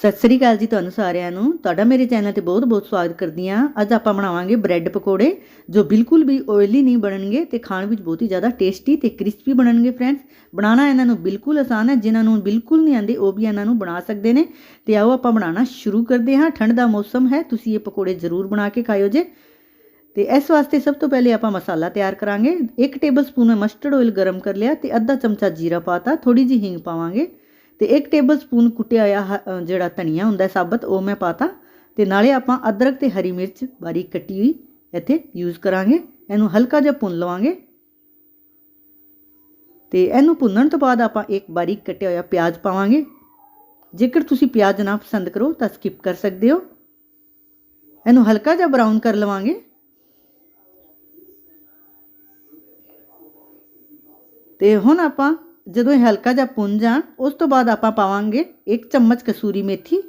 ਸਤਿ ਸ੍ਰੀ ਅਕਾਲ ਜੀ ਤੁਹਾਨੂੰ ਸਾਰਿਆਂ ਨੂੰ। ਤੁਹਾਡਾ ਮੇਰੇ ਚੈਨਲ ਤੇ ਬਹੁਤ-ਬਹੁਤ ਸਵਾਗਤ ਕਰਦੀ ਹਾਂ। ਅੱਜ ਆਪਾਂ ਬਣਾਵਾਂਗੇ ਬ੍ਰੈਡ ਪਕੌੜੇ, ਜੋ ਬਿਲਕੁਲ ਵੀ ਆਇਲੀ ਨਹੀਂ ਬਣਨਗੇ ਤੇ ਖਾਣ ਵਿੱਚ ਬਹੁਤ ਹੀ ਜ਼ਿਆਦਾ ਟੇਸਟੀ ਤੇ ਕ੍ਰਿਸਪੀ ਬਣਨਗੇ ਫਰੈਂਡਸ ਬਣਾਉਣਾ ਇਹਨਾਂ ਨੂੰ ਬਿਲਕੁਲ ਆਸਾਨ ਹੈ। ਜਿਨ੍ਹਾਂ ਨੂੰ ਬਿਲਕੁਲ ਨਹੀਂ ਆਉਂਦੇ, ਉਹ ਵੀ ਇਹਨਾਂ ਨੂੰ ਬਣਾ ਸਕਦੇ ਨੇ। ਤੇ ਆਓ ਆਪਾਂ ਬਣਾਉਣਾ ਸ਼ੁਰੂ ਕਰਦੇ ਹਾਂ। ਠੰਡ ਦਾ ਮੌਸਮ ਹੈ, ਤੁਸੀਂ ਇਹ ਪਕੌੜੇ ਜ਼ਰੂਰ ਬਣਾ ਕੇ ਖਾਇਓ ਜੇ। ਤੇ ਇਸ ਵਾਸਤੇ ਸਭ ਤੋਂ ਪਹਿਲੇ ਆਪਾਂ ਮਸਾਲਾ ਤਿਆਰ ਕਰਾਂਗੇ। 1 ਟੇਬਲ ਸਪੂਨ ਮਸਟਰਡ ਆਇਲ ਗਰਮ ਕਰ ਲਿਆ ਤੇ ਅੱਧਾ ਚਮਚਾ ਜੀਰਾ ਪਾਤਾ ਥੋੜੀ ਜਿਹੀ ਹਿੰਗ ਪਾਵਾਂਗੇ। ਤੇ 1 ਟੇਬਲਸਪੂਨ ਕੁੱਟਿਆ ਹੋਇਆ ਹ- ਜਿਹੜਾ ਧਨੀਆ ਹੁੰਦਾ ਸਾਬਤ, ਉਹ ਮੈਂ ਪਾਤਾ। ਤੇ ਨਾਲੇ ਆਪਾਂ ਅਦਰਕ ਤੇ ਹਰੀ ਮਿਰਚ ਬਾਰੀਕ ਕੱਟੀ ਹੋਈ ਇੱਥੇ ਯੂਜ਼ ਕਰਾਂਗੇ। ਇਹਨੂੰ ਹਲਕਾ ਜਿਹਾ ਭੁੰਨ ਲਵਾਂਗੇ। ਤੇ ਇਹਨੂੰ ਭੁੰਨਣ ਤੋਂ ਬਾਅਦ ਆਪਾਂ ਇੱਕ ਬਾਰੀਕ ਕੱਟਿਆ ਹੋਇਆ ਪਿਆਜ਼ ਪਾਵਾਂਗੇ। ਜੇਕਰ ਤੁਸੀਂ ਪਿਆਜ਼ ਨਾ ਪਸੰਦ ਕਰੋ ਤਾਂ ਸਕਿਪ ਕਰ ਸਕਦੇ ਹੋ। ਇਹਨੂੰ ਹਲਕਾ ਜਿਹਾ ਬਰਾਊਨ ਕਰ ਲਵਾਂਗੇ। ਤੇ ਹੁਣ ਆਪਾਂ ਜਦੋਂ ਇਹ ਹਲਕਾ ਜਿਹਾ ਭੁੰਨ ਜਾਣ ਉਸ ਤੋਂ ਬਾਅਦ ਆਪਾਂ ਪਾਵਾਂਗੇ 1 ਚਮਚ ਕਸੂਰੀ ਮੇਥੀ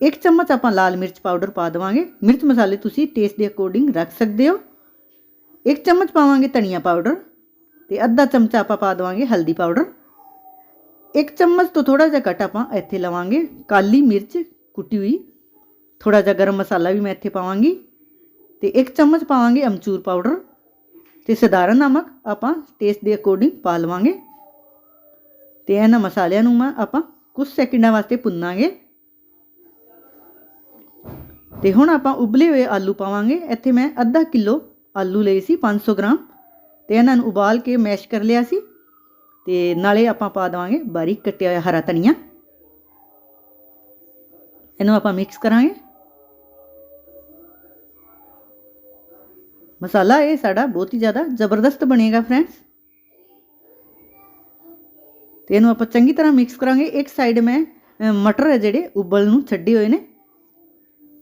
1 ਚਮਚ ਆਪਾਂ ਲਾਲ ਮਿਰਚ ਪਾਊਡਰ ਪਾ ਦੇਵਾਂਗੇ ਮਿਰਚ ਮਸਾਲੇ ਤੁਸੀਂ ਟੇਸਟ ਦੇ ਅਕੋਰਡਿੰਗ ਰੱਖ ਸਕਦੇ ਹੋ 1 ਚਮਚ ਪਾਵਾਂਗੇ ਧਨੀਆ ਪਾਊਡਰ ਤੇ ਅੱਧਾ ਚਮਚਾ ਆਪਾਂ ਪਾ ਦੇਵਾਂਗੇ ਹਲਦੀ ਪਾਊਡਰ 1 ਚਮਚ ਤੋਂ ਥੋੜਾ ਜਿਹਾ ਘੱਟ ਆਪਾਂ ਇੱਥੇ ਲਵਾਂਗੇ ਕਾਲੀ ਮਿਰਚ ਕੁੱਟੀ ਹੋਈ ਥੋੜਾ ਜਿਹਾ ਗਰਮ ਮਸਾਲਾ ਵੀ ਮੈਂ ਇੱਥੇ ਪਾਵਾਂਗੀ ਤੇ 1 ਚਮਚ ਪਾਵਾਂਗੇ ਅਮਚੂਰ ਪਾਊਡਰ ਤੇ ਸਧਾਰਨ ਨਮਕ ਆਪਾਂ ਟੇਸਟ ਦੇ ਅਕੋਰਡਿੰਗ ਪਾ ਲਵਾਂਗੇ। ਤੇ ਇਹਨਾਂ ਮਸਾਲਿਆਂ ਨੂੰ ਮੈਂ ਆਪਾਂ ਕੁਝ ਸੈਕਿੰਡਾਂ ਵਾਸਤੇ ਭੁੰਨਾਂਗੇ। ਤੇ ਹੁਣ ਆਪਾਂ ਉਬਲੇ ਹੋਏ ਆਲੂ ਪਾਵਾਂਗੇ। ਇੱਥੇ ਮੈਂ ਅੱਧਾ ਕਿਲੋ ਆਲੂ ਲਏ ਸੀ 500 ਗ੍ਰਾਮ। ਤੇ ਇਹਨਾਂ ਨੂੰ ਉਬਾਲ ਕੇ ਮੈਸ਼ ਕਰ ਲਿਆ ਸੀ। ਤੇ ਨਾਲੇ ਆਪਾਂ ਪਾ ਦੇਵਾਂਗੇ ਬਾਰੀਕ ਕੱਟਿਆ ਹੋਇਆ ਹਰਾ ਧਨੀਆ। ਇਹਨੂੰ ਆਪਾਂ ਮਿਕਸ ਕਰਾਂਗੇ। ਮਸਾਲਾ ਇਹ ਸਾਡਾ ਬਹੁਤ ਹੀ ਜ਼ਿਆਦਾ ਜ਼ਬਰਦਸਤ ਬਣੇਗਾ ਫਰੈਂਡਸ ਤੇ ਇਹਨੂੰ ਆਪਾਂ ਚੰਗੀ ਤਰ੍ਹਾਂ ਮਿਕਸ ਕਰਾਂਗੇ। ਇੱਕ ਸਾਈਡ ਮੈਂ ਮਟਰ ਹੈ ਜਿਹੜੇ ਉਬਲ ਨੂੰ ਛੱਡੇ ਹੋਏ ਨੇ।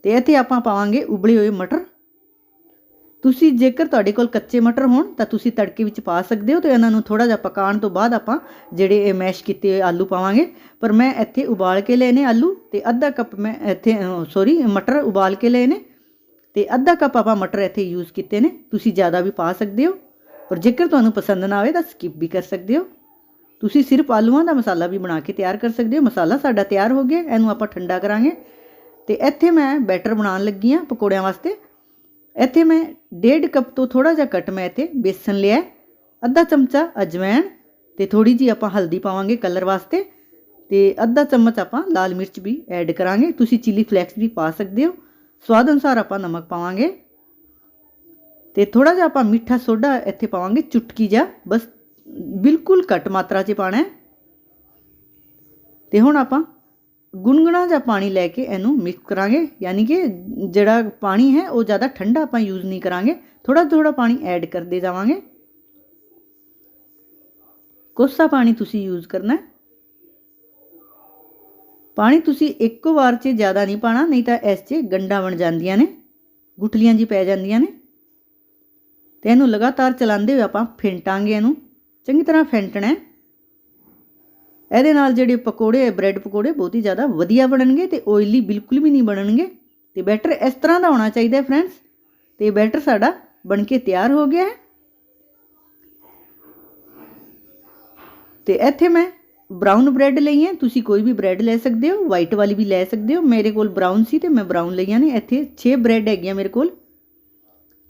ਤੇ ਇੱਥੇ ਆਪਾਂ ਪਾਵਾਂਗੇ ਉਬਲੇ ਹੋਏ ਮਟਰ। ਤੁਸੀਂ ਜੇਕਰ ਤੁਹਾਡੇ ਕੋਲ ਕੱਚੇ ਮਟਰ ਹੋਣ, ਤਾਂ ਤੁਸੀਂ ਤੜਕੇ ਵਿੱਚ ਪਾ ਸਕਦੇ ਹੋ ਤੇ ਇਹਨਾਂ ਨੂੰ ਥੋੜਾ ਜਿਹਾ ਪਕਾਉਣ ਤੋਂ ਬਾਅਦ ਆਪਾਂ ਜਿਹੜੇ ਇਹ ਮੈਸ਼ ਕੀਤੇ ਹੋਏ ਆਲੂ ਪਾਵਾਂਗੇ। ਪਰ ਮੈਂ ਇੱਥੇ ਉਬਾਲ ਕੇ ਲਏ ਨੇ ਆਲੂ ਤੇ ਅੱਧਾ ਕੱਪ ਮੈਂ ਇੱਥੇ ਸੌਰੀ ਮਟਰ ਉਬਾਲ ਕੇ ਲਏ ਨੇ। ਤੇ ਅੱਧਾ ਕੱਪ ਆਪਾਂ ਮਟਰ ਇੱਥੇ ਯੂਜ਼ ਕੀਤੇ ਨੇ। ਤੁਸੀਂ ਜ਼ਿਆਦਾ ਵੀ ਪਾ ਸਕਦੇ ਹੋ। ਪਰ ਜੇਕਰ ਤੁਹਾਨੂੰ ਪਸੰਦ ਨਾ ਆਵੇ ਤਾਂ ਸਕਿਪ ਵੀ ਕਰ ਸਕਦੇ ਹੋ। ਤੁਸੀਂ ਸਿਰਫ ਆਲੂਆਂ ਦਾ ਮਸਾਲਾ ਵੀ ਬਣਾ ਕੇ ਤਿਆਰ ਕਰ ਸਕਦੇ ਹੋ। ਮਸਾਲਾ ਸਾਡਾ ਤਿਆਰ ਹੋ ਗਿਆ, ਇਹਨੂੰ ਆਪਾਂ ਠੰਡਾ ਕਰਾਂਗੇ। ਤੇ ਇੱਥੇ ਮੈਂ ਬੈਟਰ ਬਣਾਉਣ ਲੱਗੀ ਆ ਪਕੌੜਿਆਂ ਵਾਸਤੇ। ਇੱਥੇ ਮੈਂ 1.5 ਕੱਪ ਤੋਂ ਥੋੜਾ ਜਿਹਾ ਘੱਟ ਮੈਂ ਇੱਥੇ ਬੇਸਨ ਲਿਆ ਅੱਧਾ ਚਮਚਾ ਅਜਵਾਇਣ ਤੇ ਥੋੜੀ ਜੀ ਆਪਾਂ ਹਲਦੀ ਪਾਵਾਂਗੇ ਕਲਰ ਵਾਸਤੇ। ਤੇ ਅੱਧਾ ਚਮਚ ਆਪਾਂ ਲਾਲ ਮਿਰਚ ਵੀ ਐਡ ਕਰਾਂਗੇ। ਤੁਸੀਂ ਚਿੱਲੀ ਫਲੈਕਸ ਵੀ ਪਾ ਸਕਦੇ ਹੋ। ਸਵਾਦ ਅਨੁਸਾਰ ਆਪਾਂ ਨਮਕ ਪਾਵਾਂਗੇ। ਤੇ ਥੋੜਾ ਜਿਹਾ ਆਪਾਂ ਮਿੱਠਾ ਸੋਡਾ ਇੱਥੇ ਪਾਵਾਂਗੇ, ਚੁਟਕੀ ਜਿਹਾ। ਬਸ ਬਿਲਕੁਲ ਘੱਟ ਮਾਤਰਾ 'ਚ ਪਾਣਾ ਹੈ। ਤੇ ਹੁਣ ਆਪਾਂ ਗੁਨਗੁਣਾ ਜਿਹਾ ਪਾਣੀ ਲੈ ਕੇ ਇਹਨੂੰ ਮਿਕਸ ਕਰਾਂਗੇ। ਯਾਨੀ ਕਿ ਜਿਹੜਾ ਪਾਣੀ ਹੈ, ਉਹ ਜ਼ਿਆਦਾ ਠੰਡਾ ਆਪਾਂ ਯੂਜ਼ ਨਹੀਂ ਕਰਾਂਗੇ। ਥੋੜਾ ਥੋੜਾ ਪਾਣੀ ਐਡ ਕਰਦੇ ਜਾਵਾਂਗੇ। ਕੋਸਾ ਪਾਣੀ ਤੁਸੀਂ ਯੂਜ਼ ਕਰਨਾ ਹੈ। ਪਾਣੀ ਤੁਸੀਂ ਇੱਕੋ ਵਾਰ 'ਚ ਜ਼ਿਆਦਾ ਨਹੀਂ ਪਾਣਾ, ਨਹੀਂ ਤਾਂ ਇਸ 'ਚ ਗੰਡਾ ਬਣ ਜਾਂਦੀਆਂ ਨੇ, ਗੁਠਲੀਆਂ ਜੀ ਪੈ ਜਾਂਦੀਆਂ ਨੇ। ਤੇ ਇਹਨੂੰ ਲਗਾਤਾਰ ਚਲਾਉਂਦੇ ਹੋਏ ਆਪਾਂ ਫੈਂਟਾਂਗੇ ਇਹਨੂੰ, ਚੰਗੀ ਤਰ੍ਹਾਂ ਫੈਂਟਣਾ ਹੈ। ਇਹਦੇ ਨਾਲ ਜਿਹੜੇ ਪਕੌੜੇ ਬ੍ਰੈਡ ਪਕੌੜੇ ਬਹੁਤ ਹੀ ਜ਼ਿਆਦਾ ਵਧੀਆ ਬਣਨਗੇ ਤੇ ਆਇਲੀ ਬਿਲਕੁਲ ਵੀ ਨਹੀਂ ਬਣਨਗੇ। ਤੇ ਬੈਟਰ ਇਸ ਤਰ੍ਹਾਂ ਦਾ ਹੋਣਾ ਚਾਹੀਦਾ ਹੈ ਫਰੈਂਡਸ, ਤੇ ਬੈਟਰ ਸਾਡਾ ਬਣ ਕੇ ਤਿਆਰ ਹੋ ਗਿਆ ਹੈ। ਤੇ ਇੱਥੇ ਮੈਂ ਬਰਾਊਨ ਬ੍ਰੈਡ ਲਈ ਹੈ ਤੁਸੀਂ ਕੋਈ ਵੀ ਬ੍ਰੈਡ ਲੈ ਸਕਦੇ ਹੋ ਵਾਈਟ ਵਾਲੀ ਵੀ ਲੈ ਸਕਦੇ ਹੋ ਮੇਰੇ ਕੋਲ ਬਰਾਊਨ ਸੀ ਤੇ ਮੈਂ ਬਰਾਊਨ ਲਈਆਂ ਨੇ ਇੱਥੇ 6 ਬ੍ਰੈਡ ਹੈਗੀਆਂ ਮੇਰੇ ਕੋਲ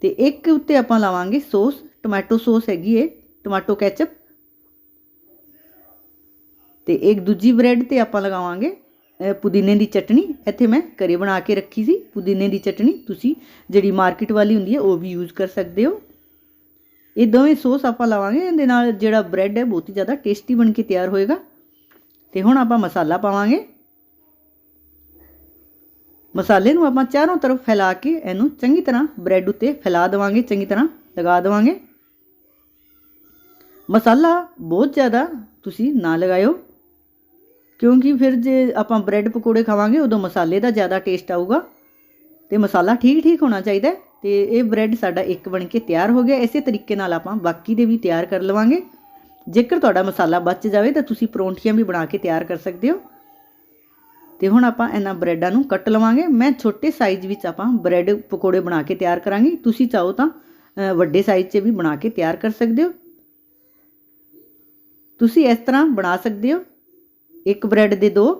ਤੇ ਇੱਕ ਉੱਤੇ ਆਪਾਂ ਲਾਵਾਂਗੇ ਸੌਸ ਟੋਮੈਟੋ ਸੌਸ ਹੈਗੀ ਏ ਟੋਮੈਟੋ ਕੈਚਅਪ ਤੇ ਇੱਕ ਦੂਜੀ ਬ੍ਰੈਡ ਤੇ ਆਪਾਂ ਲਗਾਵਾਂਗੇ ਅ, ਪੁਦੀਨੇ ਦੀ ਚਟਨੀ ਇੱਥੇ ਮੈਂ ਘਰੇ ਬਣਾ ਕੇ ਰੱਖੀ ਸੀ ਪੁਦੀਨੇ ਦੀ ਚਟਨੀ ਤੁਸੀਂ ਜਿਹੜੀ ਮਾਰਕੀਟ ਵਾਲੀ ਹੁੰਦੀ ਹੈ ਉਹ ਵੀ ਯੂਜ਼ ਕਰ ਸਕਦੇ ਹੋ ਇਹ ਦੋਵੇਂ ਸੌਸ ਆਪਾਂ ਲਾਵਾਂਗੇ ਇਹਦੇ ਨਾਲ ਜਿਹੜਾ ਬ੍ਰੈਡ ਹੈ ਬਹੁਤ ਹੀ ਜ਼ਿਆਦਾ ਟੇਸਟੀ ਬਣ ਕੇ ਤਿਆਰ ਹੋਏਗਾ ਤੇ ਹੁਣ ਆਪਾਂ ਮਸਾਲਾ ਪਾਵਾਂਗੇ। ਮਸਾਲੇ ਨੂੰ ਆਪਾਂ ਚਾਰੋਂ ਤਰਫ ਫੈਲਾ ਕੇ ਇਹਨੂੰ ਚੰਗੀ ਤਰ੍ਹਾਂ ਬ੍ਰੈਡ ਉੱਤੇ ਫੈਲਾ ਦੇਵਾਂਗੇ, ਚੰਗੀ ਤਰ੍ਹਾਂ ਲਗਾ ਦੇਵਾਂਗੇ। ਮਸਾਲਾ ਬਹੁਤ ਜ਼ਿਆਦਾ ਤੁਸੀਂ ਨਾ ਲਗਾਇਓ, ਕਿਉਂਕਿ ਫਿਰ ਜੇ ਆਪਾਂ ਬ੍ਰੈਡ ਪਕੌੜੇ ਖਾਵਾਂਗੇ, ਉਦੋਂ ਮਸਾਲੇ ਦਾ ਜ਼ਿਆਦਾ ਟੇਸਟ ਆਊਗਾ। ਤੇ ਮਸਾਲਾ ਠੀਕ ਠੀਕ ਹੋਣਾ ਚਾਹੀਦਾ ਹੈ ਤੇ ਇਹ ਬ੍ਰੈਡ ਸਾਡਾ ਇੱਕ ਬਣ ਕੇ ਤਿਆਰ ਹੋ ਗਿਆ। ਇਸੇ ਤਰੀਕੇ ਨਾਲ ਆਪਾਂ ਬਾਕੀ ਦੇ ਵੀ ਤਿਆਰ ਕਰ ਲਵਾਂਗੇ। ਜੇਕਰ ਤੁਹਾਡਾ ਮਸਾਲਾ ਬਚ ਜਾਵੇ ਤਾਂ ਤੁਸੀਂ ਪਰੌਂਠੀਆਂ ਵੀ ਬਣਾ ਕੇ ਤਿਆਰ ਕਰ ਸਕਦੇ ਹੋ। ਤੇ ਹੁਣ ਆਪਾਂ ਇਹਨਾਂ ਬ੍ਰੈਡਾਂ ਨੂੰ ਕੱਟ ਲਵਾਂਗੇ। ਮੈਂ ਛੋਟੇ ਸਾਈਜ਼ ਵਿੱਚ ਆਪਾਂ ਬ੍ਰੈਡ ਪਕੌੜੇ ਬਣਾ ਕੇ ਤਿਆਰ ਕਰਾਂਗੀ। ਤੁਸੀਂ ਚਾਹੋ ਤਾਂ ਵੱਡੇ ਸਾਈਜ਼ 'ਚ ਵੀ ਬਣਾ ਕੇ ਤਿਆਰ ਕਰ ਸਕਦੇ ਹੋ। ਤੁਸੀਂ ਇਸ ਤਰ੍ਹਾਂ ਬਣਾ ਸਕਦੇ ਹੋ। ਇੱਕ ਬ੍ਰੈਡ ਦੇ ਦੋ,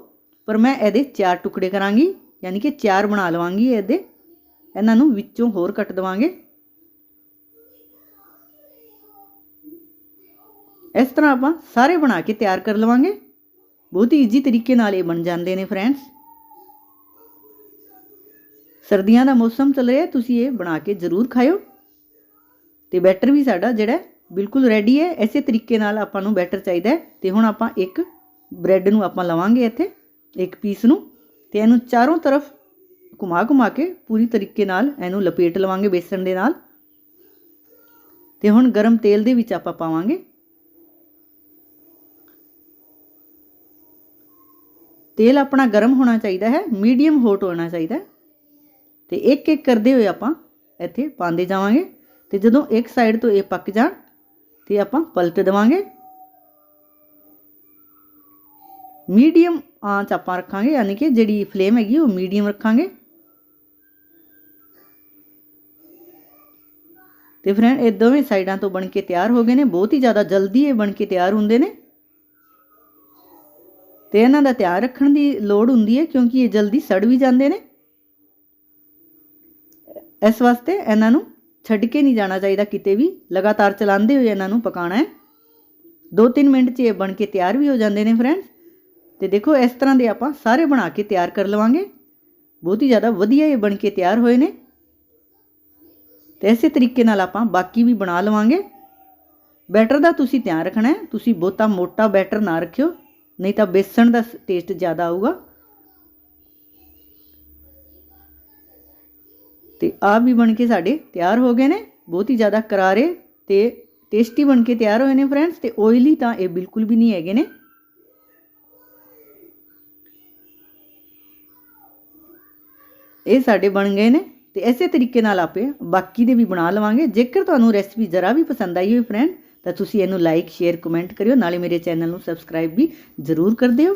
ਪਰ ਮੈਂ ਇਹਦੇ ਚਾਰ ਟੁਕੜੇ ਕਰਾਂਗੀ। ਯਾਨੀ ਕਿ ਚਾਰ ਬਣਾ ਲਵਾਂਗੀ ਇਹਦੇ। ਇਹਨਾਂ ਨੂੰ ਵਿੱਚੋਂ ਹੋਰ ਕੱਟ ਦਵਾਂਗੇ। ਇਸ ਤਰ੍ਹਾਂ ਆਪਾਂ ਸਾਰੇ ਬਣਾ ਕੇ ਤਿਆਰ ਕਰ ਲਵਾਂਗੇ। ਬਹੁਤ ਹੀ ਈਜ਼ੀ ਤਰੀਕੇ ਨਾਲ ਇਹ ਬਣ ਜਾਂਦੇ ਨੇ ਫਰੈਂਡਸ ਸਰਦੀਆਂ ਦਾ ਮੌਸਮ ਚੱਲ ਰਿਹਾ, ਤੁਸੀਂ ਇਹ ਬਣਾ ਕੇ ਜ਼ਰੂਰ ਖਾਇਓ। ਤੇ ਬੈਟਰ ਵੀ ਸਾਡਾ ਜਿਹੜਾ ਬਿਲਕੁਲ ਰੈਡੀ ਹੈ। ਐਸੇ ਤਰੀਕੇ ਨਾਲ ਆਪਾਂ ਨੂੰ ਬੈਟਰ ਚਾਹੀਦਾ ਹੈ। ਤੇ ਹੁਣ ਆਪਾਂ ਇੱਕ ਬ੍ਰੈਡ ਨੂੰ ਆਪਾਂ ਲਵਾਂਗੇ ਇੱਥੇ, ਇੱਕ ਪੀਸ ਨੂੰ। ਤੇ ਇਹਨੂੰ ਚਾਰੋਂ ਤਰਫ ਘੁਮਾ ਘੁਮਾ ਕੇ ਪੂਰੀ ਤਰੀਕੇ ਨਾਲ ਇਹਨੂੰ ਲਪੇਟ ਲਵਾਂਗੇ ਬੇਸਣ ਦੇ ਨਾਲ। ਤੇ ਹੁਣ ਗਰਮ ਤੇਲ ਦੇ ਵਿੱਚ ਆਪਾਂ ਪਾਵਾਂਗੇ। ਤੇਲ ਆਪਣਾ ਗਰਮ ਹੋਣਾ ਚਾਹੀਦਾ ਹੈ, ਮੀਡੀਅਮ ਹੌਟ ਹੋਣਾ ਚਾਹੀਦਾ ਹੈ। ਤੇ ਇੱਕ ਇੱਕ ਕਰਦੇ ਹੋਏ ਆਪਾਂ ਇੱਥੇ ਪਾਉਂਦੇ ਜਾਵਾਂਗੇ ਤੇ ਜਦੋਂ ਇੱਕ ਸਾਈਡ ਤੋਂ ਇਹ ਪੱਕ ਜਾਣ ਤੇ ਆਪਾਂ ਪਲਟ ਦੇਵਾਂਗੇ। ਮੀਡੀਅਮ ਆਂਚ ਆਪਾਂ ਰੱਖਾਂਗੇ, ਯਾਨੀ ਕਿ ਜਿਹੜੀ ਫਲੇਮ ਹੈਗੀ ਉਹ ਮੀਡੀਅਮ ਰੱਖਾਂਗੇ। ਤੇ ਫਰੈਂਡ ਇਹ ਦੋਵੇਂ ਸਾਈਡਾਂ ਤੋਂ ਬਣ ਕੇ ਤਿਆਰ ਹੋ ਗਏ ਨੇ, ਬਹੁਤ ਹੀ ਜ਼ਿਆਦਾ ਜਲਦੀ ਇਹ ਬਣ ਕੇ ਤਿਆਰ ਹੁੰਦੇ ਨੇ। ਤੇ ਇਹਨਾਂ ਦਾ ਧਿਆਨ ਰੱਖਣ ਦੀ ਲੋੜ ਹੁੰਦੀ ਹੈ ਕਿਉਂਕਿ ਇਹ ਜਲਦੀ ਸੜ ਵੀ ਜਾਂਦੇ ਨੇ। ਇਸ ਵਾਸਤੇ ਇਹਨਾਂ ਨੂੰ ਛੱਡ ਕੇ ਨਹੀਂ ਜਾਣਾ ਚਾਹੀਦਾ ਕਿਤੇ ਵੀ। ਲਗਾਤਾਰ ਚਲਾਉਂਦੇ ਹੋਏ ਇਹਨਾਂ ਨੂੰ ਪਕਾਉਣਾ ਹੈ। 2-3 ਮਿੰਟ 'ਚ ਇਹ ਬਣ ਕੇ ਤਿਆਰ ਵੀ ਹੋ ਜਾਂਦੇ ਨੇ ਫਰੈਂਡਸ। ਤੇ ਦੇਖੋ, ਇਸ ਤਰ੍ਹਾਂ ਦੇ ਆਪਾਂ ਸਾਰੇ ਬਣਾ ਕੇ ਤਿਆਰ ਕਰ ਲਵਾਂਗੇ। ਬਹੁਤ ਹੀ ਜ਼ਿਆਦਾ ਵਧੀਆ ਇਹ ਬਣ ਕੇ ਤਿਆਰ ਹੋਏ ਨੇ। ਤੇ ਇਸੇ ਤਰੀਕੇ ਨਾਲ ਆਪਾਂ ਬਾਕੀ ਵੀ ਬਣਾ ਲਵਾਂਗੇ। ਬੈਟਰ ਦਾ ਤੁਸੀਂ ਧਿਆਨ ਰੱਖਣਾ ਹੈ। ਤੁਸੀਂ ਬਹੁਤਾ ਮੋਟਾ ਬੈਟਰ ਨਾ ਰੱਖਿਓ। ਨਹੀਂ ਤਾਂ ਬੇਸਣ ਦਾ ਟੇਸਟ ਜ਼ਿਆਦਾ ਆਊਗਾ। ਤੇ ਆ ਵੀ ਬਣ ਕੇ ਸਾਡੇ ਤਿਆਰ ਹੋ ਗਏ ਨੇ, ਬਹੁਤ ਹੀ ਜ਼ਿਆਦਾ ਕਰਾਰੇ ਤੇ ਟੇਸਟੀ ਬਣ ਕੇ ਤਿਆਰ ਹੋਏ ਨੇ ਫਰੈਂਡਸ ਤੇ ਆਇਲੀ ਤਾਂ ਇਹ ਬਿਲਕੁਲ ਵੀ ਨਹੀਂ ਹੈਗੇ ਨੇ। ਇਹ ਸਾਡੇ ਬਣ ਗਏ ਨੇ ਤੇ ਇਸੇ ਤਰੀਕੇ ਨਾਲ ਆਪੇ ਬਾਕੀ ਦੇ ਵੀ ਬਣਾ ਲਵਾਂਗੇ। ਜੇਕਰ ਤੁਹਾਨੂੰ ਰੈਸਪੀ ਜ਼ਰਾ ਵੀ ਪਸੰਦ ਆਈ ਹੋਵੇ ਫਰੈਂਡ ਤਾਂ ਤੁਸੀਂ ਇਹਨੂੰ ਲਾਈਕ ਸ਼ੇਅਰ ਕਮੈਂਟ ਕਰਿਓ। ਨਾਲੇ ਮੇਰੇ ਚੈਨਲ ਨੂੰ ਸਬਸਕ੍ਰਾਈਬ ਵੀ ਜ਼ਰੂਰ ਕਰ ਦਿਓ।